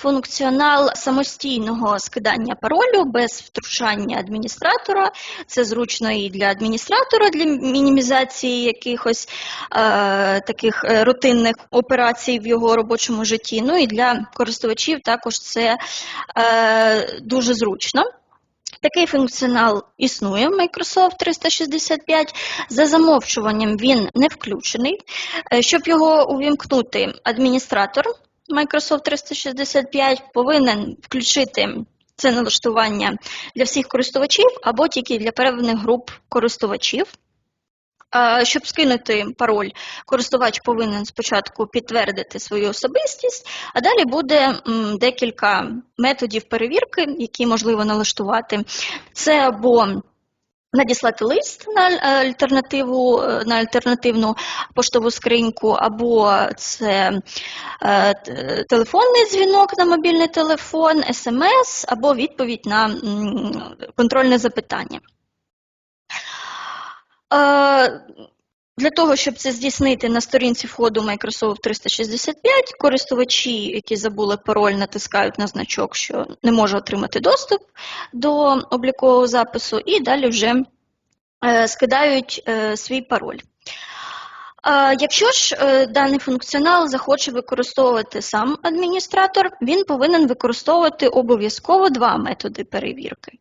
функціонал самостійного скидання паролю без втручання адміністратора. Це зручно і для адміністратора для мінімізації якихось е, таких е, рутинних операцій в його робочому житті. Ну і для користувачів також це е, дуже зручно. Такий функціонал існує в Microsoft 365. За замовчуванням він не включений. Е, Щоб його увімкнути, адміністратор Microsoft 365 повинен включити це налаштування для всіх користувачів або тільки для певних груп користувачів. Щоб скинути пароль, користувач повинен спочатку підтвердити свою особистість, а далі буде декілька методів перевірки, які можливо налаштувати. Це або надіслати лист на альтернативу е, на альтернативну поштову скриньку, або це е, телефонний дзвінок на мобільний телефон, смс, або відповідь на контрольне запитання. Е, Для того, щоб це здійснити на сторінці входу Microsoft 365, користувачі, які забули пароль, натискають на значок, що не може отримати доступ до облікового запису, і далі вже е, скидають е, свій пароль. Якщо ж е, даний функціонал захоче використовувати сам адміністратор, він повинен використовувати обов'язково два методи перевірки.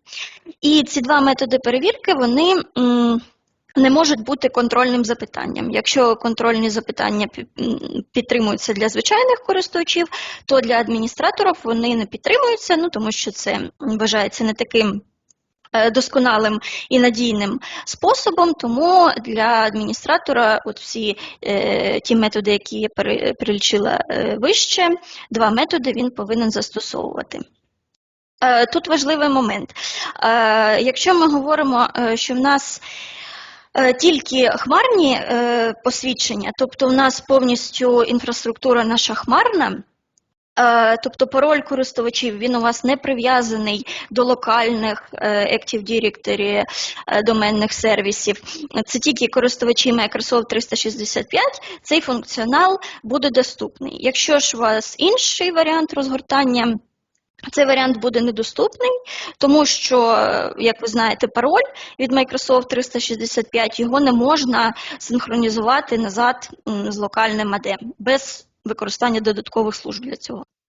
І ці два методи перевірки вони не можуть бути контрольним запитанням. Якщо контрольні запитання підтримуються для звичайних користувачів, то для адміністраторів вони не підтримуються, ну тому що це вважається не таким. е, Досконалим і надійним способом, тому для адміністратора от всі е, ті методи, які я пере- перелічила е, вище, два методи він повинен застосовувати. Е, Тут важливий момент. Е, Якщо ми говоримо, е, що в нас тільки хмарні е, посвідчення, тобто в нас повністю інфраструктура наша хмарна, е, тобто пароль користувачів він у вас не прив'язаний до локальних е, Active Directory е, доменних сервісів. Це тільки користувачі Microsoft 365, цей функціонал буде доступний. Якщо ж у вас інший варіант розгортання, цей варіант буде недоступний, тому що, е, як ви знаєте, пароль від Microsoft 365 його не можна синхронізувати назад з локальним AD без використання додаткових служб для цього.